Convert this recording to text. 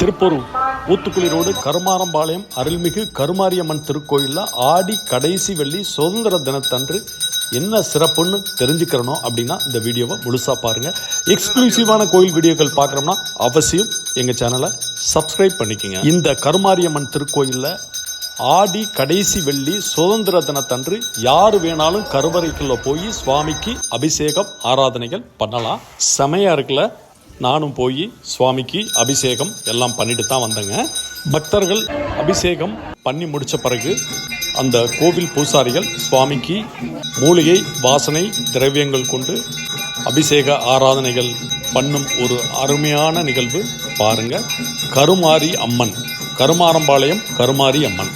Tiruppur Uthukuli road Karumarampalayam அருள்மிகு கருமாரியம்மன் திருக்கோயிலில் ஆடி கடைசி வெள்ளி சுதந்திர தினத்தன்று என்ன சிறப்புன்னு தெரிஞ்சுக்கிறணும் அப்படின்னா இந்த வீடியோவை முழுசாக பாருங்கள் எக்ஸ்க்ளூசிவான கோயில் வீடியோக்கள் பார்க்குறோம்னா அவசியம் எங்கள் சேனலை சப்ஸ்கிரைப் பண்ணிக்கோங்க. இந்த கருமாரியம்மன் திருக்கோயிலில் ஆடி கடைசி வெள்ளி சுதந்திர தினத்தன்று யார் வேணாலும் கருவறைக்குள்ளே போய் சுவாமிக்கு அபிஷேகம் ஆராதனைகள் பண்ணலாம். செமையாக இருக்குல்ல? நானும் போய் சுவாமிக்கு அபிஷேகம் எல்லாம் பண்ணிட்டு தான் வந்தேங்க. பக்தர்கள் அபிஷேகம் பண்ணி முடித்த பிறகு அந்த கோவில் பூசாரிகள் சுவாமிக்கு மூலிகை வாசனை திரவியங்கள் கொண்டு அபிஷேக ஆராதனைகள் பண்ணும் ஒரு அருமையான நிகழ்வு பாருங்க. கருமாரி அம்மன். கருமாரம்பாளையம் கருமாரி அம்மன்.